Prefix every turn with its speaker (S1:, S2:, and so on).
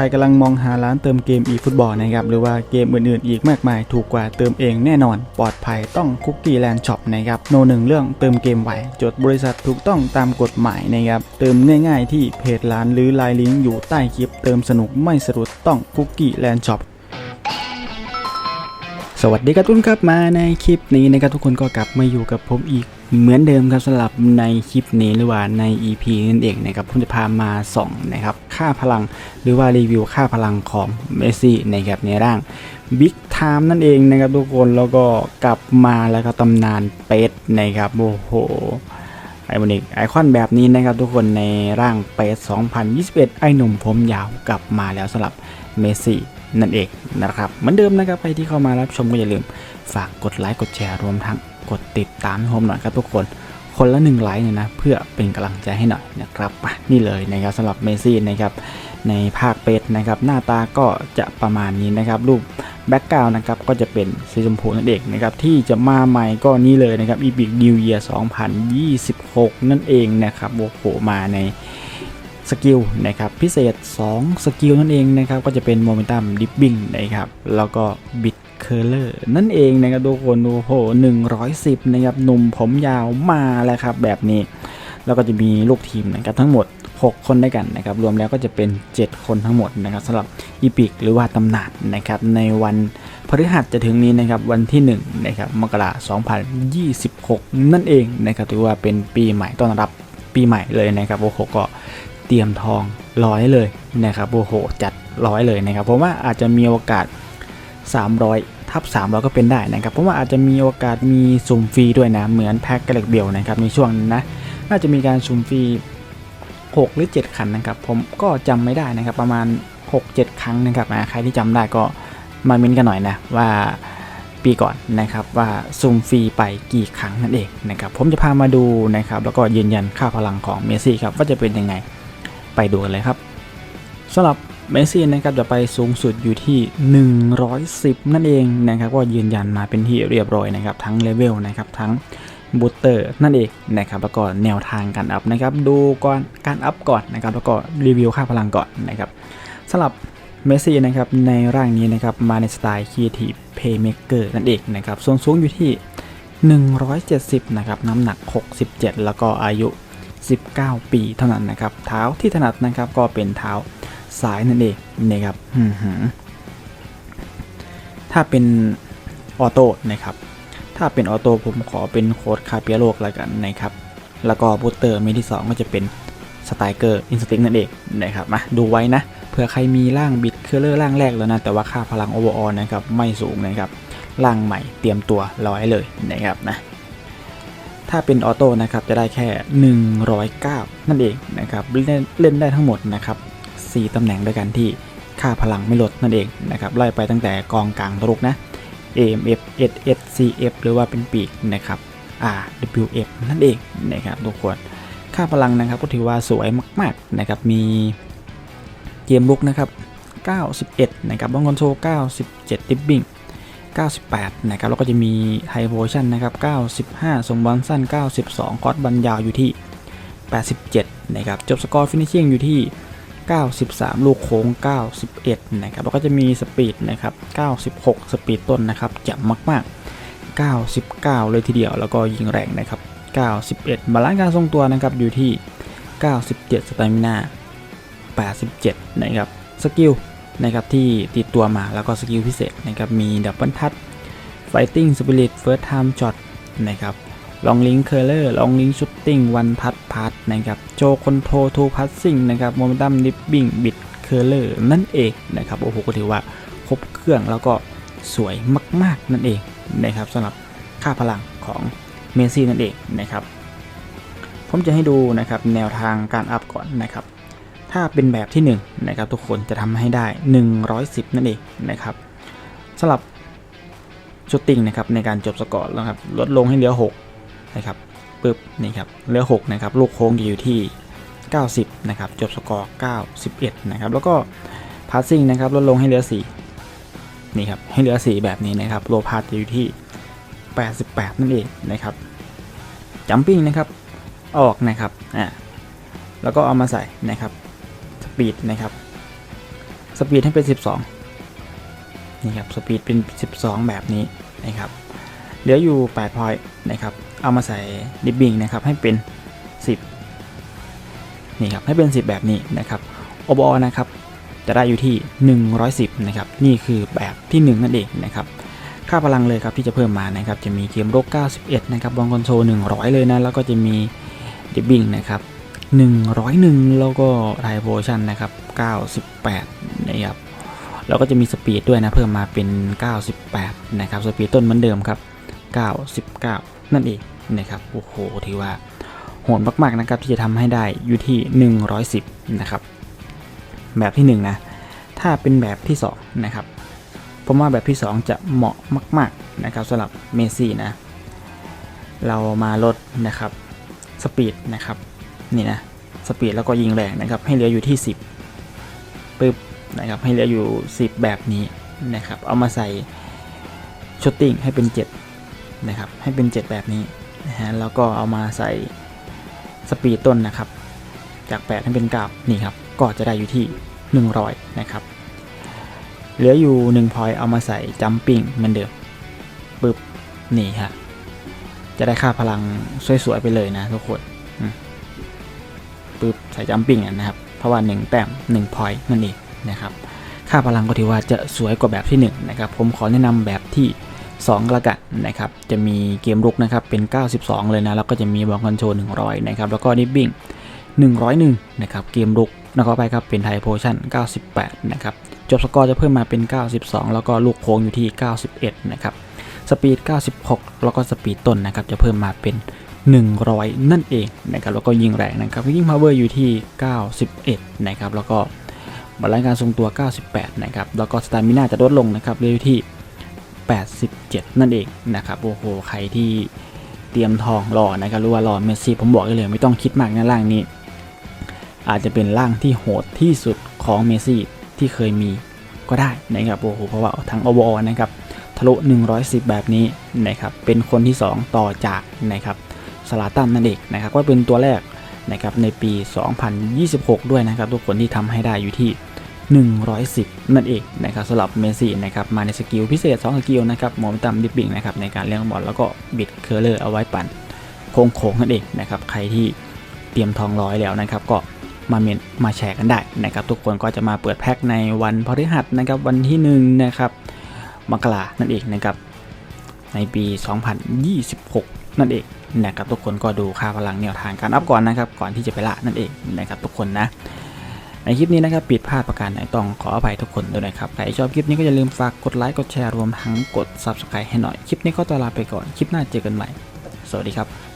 S1: ใครกำลังมองหาร้านเติมเกม eFootball นะครับหรือว่าเกมอื่นๆ อีกมากมายถูกกว่าเติมเองแน่นอน ปลอดภัยต้องคุกกี้แลนด์ช็อปนะครับโนหนึ่งเรื่องเติมเกมไหวจดบริษัทถูกต้องตามกฎหมายนะครับเติมง่ายๆที่เพจร้านหรือไลน์ลิงก์อยู่ใต้คลิป เติมสนุกไม่สะดุดต้องคุกกี้แลนด์ช็อป สวัสดีครับทุกคนครับมาในคลิปนี้นะครับทุกคนก็กลับมาอยู่กับผมอีกเหมือนเดิมครับสำหรับในคลิปนี้หรือว่าใน EP นั่นเองนะครับผมจะพามาส่องนะครับค่าพลังหรือว่ารีวิวค่าพลังของเมสซี่นะครับในร่างบิ๊กไทม์นั่นเองนะครับทุกคนแล้วก็กลับมาแล้วก็ตำนานเปสนะครับโอ้โหไอคอนิกไอคอนแบบนี้นะครับทุกคนในร่างเปส2021 ไอหนุ่มผมยาวกลับมาแล้วสำหรับเมสซี่ นั่นเองนะครับเหมือนเดิมนะครับใครที่เข้ามารับชมก็อย่าลืม ฝากกดไลค์กดแชร์รวมทั้งกดติดตามให้ผมหน่อยครับทุกคนคนละหนึ่งไลค์เนี่ยนะเพื่อเป็นกำลังใจให้หน่อยนะครับนี่เลยนะครับสำหรับเมซี่นะครับในภาคเป็ดนะครับหน้าตาก็จะประมาณนี้นะครับรูปแบ็กกราวนะครับก็จะเป็นสีชมพูนั่นเองนะครับที่จะมาใหม่ก็นี่เลยนะครับอีพิกนิวเยียร์2026 นั่นเองนะครับโอ้โหมาใน สกิลนะครับพิเศษ 2 สกิลนั่นเองนะครับก็จะเป็นโมเมนตัมดิฟบิ้งนะครับแล้วก็บิดเคอร์เลอร์นั่นเองนะครับทุกคนโอ้โห110นะครับหนุ่มผมยาวมาแล้วครับแบบนี้ แล้วก็จะมีลูกทีมนะครับทั้งหมด 6 คนด้วยกันนะครับรวมแล้วก็จะเป็น 7 คนทั้งหมดนะครับสำหรับอีพิกหรือว่าตำนานนะครับในวันพฤหัสจะถึงนี้นะครับวันที่1นะครับมกราคม2026 นั่นเองนะครับถือว่าเป็นปีใหม่ต้อนรับปีใหม่เลยนะครับโอ้โหก็ เตรียมทองร้อยเลยนะครับโอ้โหจัดร้อยเลยนะครับเพราะว่าอาจจะมีโอกาส 300ทับ300 ก็เป็นได้นะครับเพราะว่าอาจจะมีโอกาสมีสุ่มฟรีด้วยนะเหมือนแพ็กกระเล็กเบลนะครับในช่วงนั้นนะน่าจะมีการสุ่มฟรี6 หรือ 7 คันนะครับ ผมก็จำไม่ได้นะครับ ประมาณ 6-7 ครั้งนะครับอ่าใครที่จำได้ก็มาเม้นกันหน่อยนะว่าปีก่อนนะครับว่าสุ่มฟรีไปกี่ครั้งนั่นเองนะครับผมจะพามาดูนะครับแล้วก็ยืนยันค่าพลังของเมซี่ครับว่าจะเป็นยังไง ไปดูกันเลยครับสำหรับเมสซี่นะครับจะไปสูงสุดอยู่ที่ 110 นั่นเองนะครับก็ยืนยันมาเป็นที่เรียบร้อยนะครับทั้งเลเวลนะครับทั้งบูตเตอร์นั่นเองนะครับแล้วก็แนวทางการอัพนะครับดูก่อนการอัพก่อนนะครับแล้วก็รีวิวค่าพลังก่อนนะครับสำหรับเมสซี่นะครับในร่างนี้นะครับมาในสไตล์ Creative Playmaker นั่นเองนะครับส่วนสูงอยู่ที่ 170 นะครับน้ำหนัก 67 แล้วก็อายุ 19 ปีเท่านั้นนะครับ เท้าที่ถนัดนะครับก็เป็นเท้าซ้ายนั่นเองนะครับถ้าเป็นออโต้นะครับ ถ้าเป็นออโต้ผมขอเป็นโค้ดคาเปียโลกแล้วกันนะครับ แล้วก็บูตเตอร์เมที่ 2 ก็จะเป็นสไตเกอร์อินสติ้งนั่นเองนะครับมาดูไว้นะเผื่อใครมีร่างบิดเคอร์เลอร์ร่างแรกแล้วนะ แต่ว่าค่าพลังโอเวอร์ออนะครับไม่สูงนะครับร่างใหม่เตรียมตัวร้อไว้เลยนะครับนะ ถ้าเป็นออโต้นะครับจะได้แค่ 109 นั่นเองนะครับเล่นเล่นได้ทั้งหมดนะครับ4ตำแหน่งด้วยกันที่ค่าพลังไม่ลดนั่นเองนะครับไล่ไปตั้งแต่กองกลางตรุกนะ AMF SS CF หรือว่าเป็นปีกนะครับ RWF นั่นเองนะครับทุกคนค่าพลังนะครับก็ถือว่าสวยมากๆนะครับมีเกมลุกนะครับ91 นะครับบอลคอนโทร97 ดิบบิ้ง 98 นะครับ แล้วก็จะมีไฮโพชั่นนะครับ 95 สมบอลสั้น 92 คอร์สบันยาวอยู่ที่ 87 นะครับ จบสกอร์ฟินิชชิ่งอยู่ที่ 93 ลูกโค้ง 91 นะครับ แล้วก็จะมีสปีดนะครับ 96 สปีดต้นนะครับจับมาก ๆ 99 เลยทีเดียว แล้วก็ยิงแรงนะครับ 91 บาลานซ์การทรงตัวนะครับอยู่ที่ 97 สตามินา87 นะครับ สกิล นะครับที่ติดตัวมาแล้วก็สกิลพิเศษนะครับมีดับเบิลทัชไฟติ้งสปิริตเฟิร์สไทม์ช็อตนะครับลองลิงเคอร์เลอร์ลองลิงชุตติ้งวันทัชพัทนะครับโจคอนโทรทูพัสซิ่งนะครับโมเมนตัมดิฟบิ้งบิดเคอร์เลอร์นั่นเองนะครับโอ้โหก็ถือว่าครบเครื่องแล้วก็สวยมาก ๆ นั่นเองนะครับสำหรับค่าพลังของเมซี่นั่นเองนะครับผมจะให้ดูนะครับแนวทางการอัพก่อนนะครับ ถ้าเป็นแบบที่1นะครับทุกคนจะทำให้ได้ 110 นั่นเองนะครับสำหรับชุดติงนะครับในการจบสกอร์นะครับลดลงให้เหลือ6นะครับปึ๊บนี่ครับเหลือ6นะครับลูกโค้งจะอยู่ที่ 90นะครับจบสกอร์ 91นะครับแล้วก็พาสซิ่งนะครับลดลงให้เหลือ4นี่ครับให้เหลือ 4 แบบนี้นะครับโลพาสจะอยู่ที่ 88 นั่นเองนะครับจัมปิ้งนะครับออกนะครับอ่าแล้วก็เอามาใส่นะครับ ปีดนะครับสปีดให้เป็น 12นี่ครับสปีดเป็น 12 แบบนี้นะครับเหลืออยู่8พอยต์นะครับเอามาใส่ดิบบิงนะครับให้เป็น 10นี่ครับให้เป็น 10 แบบนี้นะครับโอบอนะครับจะได้อยู่ที่ 110นะครับนี่คือแบบที่ 1 นั่นเองนะครับค่าพลังเลยครับที่จะเพิ่มมานะครับจะมีเกมโรค91นะครับบอลคอนโซล100 เลยนะแล้วก็จะมีดิบบิงนะครับ 101 แล้วก็ไทโพชันนะครับ 98 นะครับ แล้วก็จะมีสปีดด้วยนะ เพิ่มมาเป็น 98 นะครับ สปีดต้นเหมือนเดิมครับ 99 นั่นเองนะครับ โอ้โห ถือว่าโหดมาก ๆ นะครับ ที่จะทำให้ได้อยู่ที่ 110 นะครับ แบบที่ 1 นะ ถ้าเป็นแบบที่ 2 นะครับ ผมว่าแบบที่ 2 จะเหมาะมาก ๆ นะครับสำหรับเมซี่นะ เรามาลดนะครับ สปีดนะครับ นี่นะสปีดแล้วก็ยิงแรงนะครับ ให้เหลืออยู่ที่ 10ปึ๊บนะครับให้เหลืออยู่ 10 แบบนี้นะครับ เอามาใส่ชุดติ้งให้เป็น 7 นะครับ ให้เป็น 7 แบบนี้นะฮะแล้วก็เอามาใส่สปีดต้นนะครับ จาก 8 ให้เป็น9นี่ครับ ก็จะได้อยู่ที่ 100 นะครับ เหลืออยู่ 1 พอยเอามาใส่จัมปิ้งเหมือนเดิมปึ๊บนี่ฮะจะได้ค่าพลังสวยๆไปเลยนะทุกคน ปุ๊บใส่จัมปิ้งนะครับ เพราะว่า 1 แต้ม1พอยต์นั่นเองนะครับ ค่าพลังก็ถือว่าจะสวยกว่าแบบที่1นะครับ ผมขอแนะนำแบบที่2ละกันนะครับ จะมีเกมรุกนะครับเป็น 92 เลยนะ แล้วก็จะมีบอลคอนโทรล100 นะครับ แล้วก็นิบบิ้ง101 นะครับ เกมรุกนะครับไปครับเป็นไทโพชั่น 98 นะครับ จบสกอร์จะเพิ่มมาเป็น 92 แล้วก็ลูกโค้งอยู่ที่ 91 นะครับ สปีด 96 แล้วก็สปีดต้นนะครับ จะเพิ่มมาเป็น 100 นั่นเองนะครับแล้วก็ยิงแรงนะครับยิงพาวเวอร์อยู่ที่ 91 นะครับแล้วก็บาลานซ์การทรงตัว 98 นะครับแล้วก็สตามิน่าจะลดลงนะครับเหลืออยู่ที่ 87 นั่นเองนะครับโอ้โหใครที่เตรียมทองรอนะครับหรือว่ารอเมสซี่ผมบอกได้เลยไม่ต้องคิดมากนะร่างนี้ อาจจะเป็นร่างที่โหดที่สุดของเมสซี่ที่เคยมีก็ได้นะครับโอ้โหเพราะว่าทั้งอวอนะครับทะลุ 110 แบบนี้นะครับเป็นคนที่ 2 ต่อจากนะครับ สลาตันนั่นเองนะครับก็เป็นตัวแรกนะครับในปี 2026 ด้วยนะครับ ทุกคนที่ทำให้ได้อยู่ที่ 110 นั่นเองนะครับสำหรับเมสซี่นะครับมาในสกิลพิเศษ 2 สกิลนะครับโมเมนตัมดิปปิ้งนะครับในการเลี้ยงบอลแล้วก็บิดเคอร์เลอร์เอาไว้ปั่นโค้งๆนั่นเองนะครับใครที่เตรียมทองร้อยแล้วนะครับ ก็มาเมนมาแชร์กันได้นะครับ ทุกคนก็จะมาเปิดแพ็คในวันพฤหัสนะครับวันที่1นะครับมกรานั่นเองนะครับในปี 2026 นั่นเอง นะครับทุกคนก็ดูค่าพลังแนวทางการอัพก่อนนะครับก่อนที่จะไปละนั่นเองนะครับทุกคนนะในคลิปนี้นะครับปิดพลาดประการไหนต้องขออภัยทุกคนด้วยนะครับใครชอบคลิปนี้ก็อย่าลืมฝากกดไลค์กดแชร์รวมทั้งกด Subscribe ให้หน่อยคลิปนี้ก็ตลาไปก่อนคลิปหน้าเจอกันใหม่ สวัสดีครับ